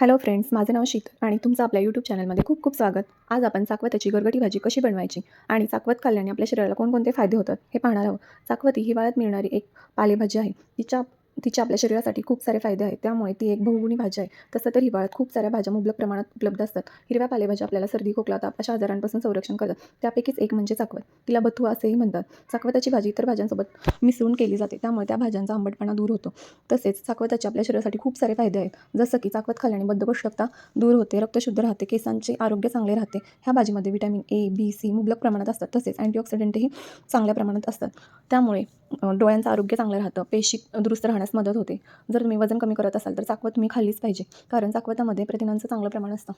Hello friends माझं नाव शीतल आणि तुमचं आपल्या यूट्यूब चॅनलमध्ये खूप खूप स्वागत. आज आपण चाकवताची गरगटी भाजी कशी बनवायची आणि चाकवत खाल्ल्याने आपल्या शरीराला कोणकोणते फायदे होतात हे पाहणार आहोत. चाकवत ही हिवाळ्यात मिळणारी एक पालेभाजी आहे तिच्या तिच्या आपल्या शरीरासाठी खूप सारे फायदे आहेत. त्यामुळे ती एक बहुगुणी भाजी आहे. तसं तर हिवाळ्यात खूप साऱ्या भाज्या मुबलक प्रमाणात उपलब्ध असतात. हिरव्या पालेभाज्या आपल्याला सर्दी खोकला ताप अशा आजारांपासून संरक्षण करतात. त्यापैकीच एक म्हणजे चाकवत. तिला बथुआ असेही म्हणतात. चाकवताची भाजी इतर भाज्यांसोबत मिसळून केली जाते. त्यामुळे त्या भाज्यांचा आंबटपणा दूर होतो. तसेच चाकवताचे आपल्या शरीरासाठी खूप सारे फायदे आहेत. जसं की चाकवत खाल्ल्याने बद्धकोष्ठता दूर होते रक्तशुद्ध राहते केसांचे आरोग्य चांगले राहते. ह्या भाजीमध्ये व्हिटॅमिन ए बी सी मुबलक प्रमाणात असतात. तसेच अँटीऑक्सिडंटही चांगल्या प्रमाणात असतात. त्यामुळे डोळ्यांचं आरोग्य चांगलं राहतं. पेशी दुरुस्त राहण्यास मदत होते. जर तुम्ही वजन कमी करत असाल तर चाकवत तुम्ही खाल्लीच पाहिजे. कारण चाकवतामध्ये प्रथिनांचं चांगलं प्रमाण असतं.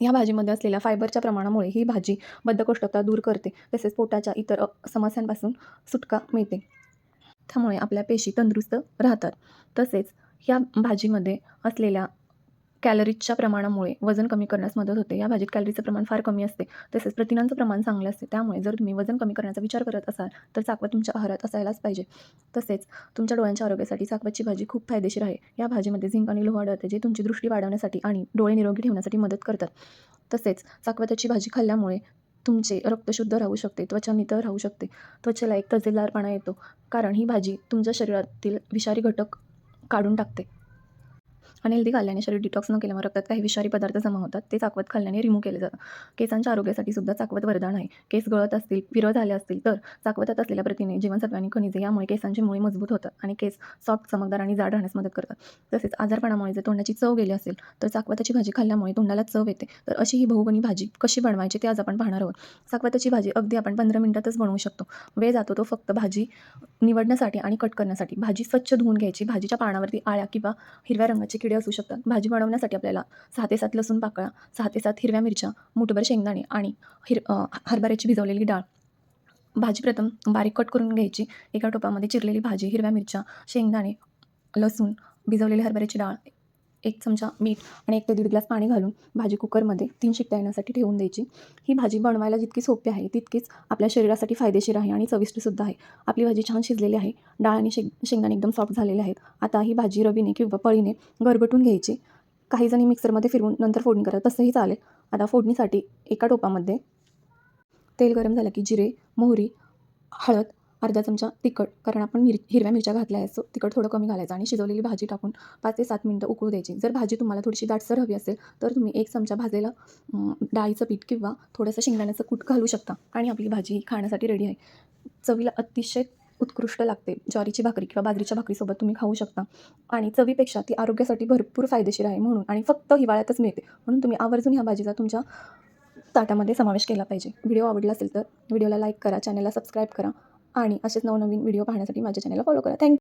या भाजीमध्ये असलेल्या फायबरच्या प्रमाणामुळे ही भाजी बद्धकोष्ठता दूर करते. तसेच पोटाच्या इतर समस्यांपासून सुटका मिळते. त्यामुळे आपल्या पेशी तंदुरुस्त राहतात. तसेच ह्या भाजीमध्ये असलेल्या कॅलरीजच्या प्रमाणामुळे वजन कमी करण्यास मदत होते. या भाजीत कॅलरीचं प्रमाण फार कमी असते. तसेच प्रथिनांचं प्रमाण चांगलं असते. त्यामुळे जर तुम्ही वजन कमी करण्याचा विचार करत असाल तर चाकवत तुमच्या आहारात असायलाच पाहिजे. तसेच तुमच्या डोळ्यांच्या आरोग्यासाठी चाकवतची भाजी खूप फायदेशीर आहे. या भाजीमध्ये झिंक आणि लोह आढळते जे तुमची दृष्टी वाढवण्यासाठी आणि डोळे निरोगी ठेवण्यासाठी मदत करतात. तसेच चाकवताची भाजी खाल्ल्यामुळे तुमचे रक्त शुद्ध राहू शकते त्वचा नितळ राहू शकते. त्वचेला एक तजेदारपणा येतो. कारण ही भाजी तुमच्या शरीरातील विषारी घटक काढून टाकते. अनहेल्दी खाल्ल्याने शरीर डिटॉक्स न केल्यामुळे रक्तात काही विषारी पदार्थ जमा होतात. ते चाकवत खाल्ल्याने रिमूव्ह केले जातात केसांच्या आरोग्यासाठी सुद्धा चाकवत वरदान आहे. केस गळत असतील विरळ झाले असतील तर चाकवतात असलेल्या प्रथिने जीवनसत्व आणि खनिजे यामुळे केसांची मुळे मजबूत होतात आणि केस सॉफ्ट चमकदार आणि जाड राहण्यास मदत करतात. तसेच आजारपणामुळे जर तोंडाची चव गेली असेल तर चाकवताची भाजी खाल्ल्यामुळे तोंडाला चव येते. तर अशी ही बहुगुणी भाजी कशी बनवायची ते आज आपण पाहणार आहोत. चाकवताची भाजी अगदी आपण पंधरा मिनिटातच बनवू शकतो. वेळ जातो तो फक्त भाजी निवडण्यासाठी आणि कट करण्यासाठी. भाजी स्वच्छ धुवून घ्यायची. भाजीच्या पानावरती आळ्या किंवा हिरव्या रंगाचे किडे असू शकतात. भाजी बनवण्यासाठी आपल्याला सहा ते सात लसूण पाकळा सहा ते सात हिरव्या मिरच्या मुठभर शेंगदाणे आणि हिर हरभऱ्याची भिजवलेली डाळ. भाजी प्रथम बारीक कट करून घ्यायची. एका टोपामध्ये चिरलेली भाजी हिरव्या मिरच्या शेंगदाणे लसूण भिजवलेली हरभऱ्याची डाळ एक चमचा मीठ आणि एक ते दीड ग्लास पाणी घालून भाजी कुकरमध्ये तीन शिट्ट्या येण्यासाठी ठेवून द्यायची. ही भाजी बनवायला जितकी सोपी आहे तितकीच आपल्या शरीरासाठी फायदेशीर आहे आणि चविष्टसुद्धा आहे. आपली भाजी छान शिजलेली आहे डाळ आणि शेंग शेंगदाणे एकदम सॉफ्ट झालेले आहेत. आता ही भाजी रवीने किंवा पळीने गरगटून घ्यायची. काही जणी मिक्सरमध्ये फिरवून नंतर फोडणी करा तसंही चालेल. आता फोडणीसाठी एका टोपामध्ये तेल गरम झालं की जिरे मोहरी हळद अर्धा चमचा तिखट कारण आपण मिर हिरव्या मिरच्या घातल्या आहेत. सो तिखट थोडं कमी घालायचं आणि शिजवलेली भाजी टाकून पाच ते सात मिनटं उकळू द्यायची. जर भाजी तुम्हाला थोडीशी दाटसर हवी असेल तर तुम्ही एक चमचा भाजलेला डाळीचं पीठ किंवा थोडंसं शेंगदाण्याचं कूट घालू शकता आणि आपली भाजी खाण्यासाठी रेडी आहे. चवीला अतिशय उत्कृष्ट लागते. ज्वारीची भाकरी किंवा बाजरीच्या भाकरीसोबत तुम्ही खाऊ शकता. आणि चवीपेक्षा ती आरोग्यासाठी भरपूर फायदेशीर आहे म्हणून आणि फक्त हिवाळ्यातच मिळते. म्हणून तुम्ही आवर्जून ह्या भाजीचा तुमच्या ताटामध्ये समावेश केला पाहिजे. व्हिडिओ आवडला असेल तर व्हिडिओला लाईक करा चॅनलला सबस्क्राईब करा. आणि असेच नवनवीन व्हिडिओ पाहण्यासाठी माझ्या चॅनलला फॉलो करा. थँक्यू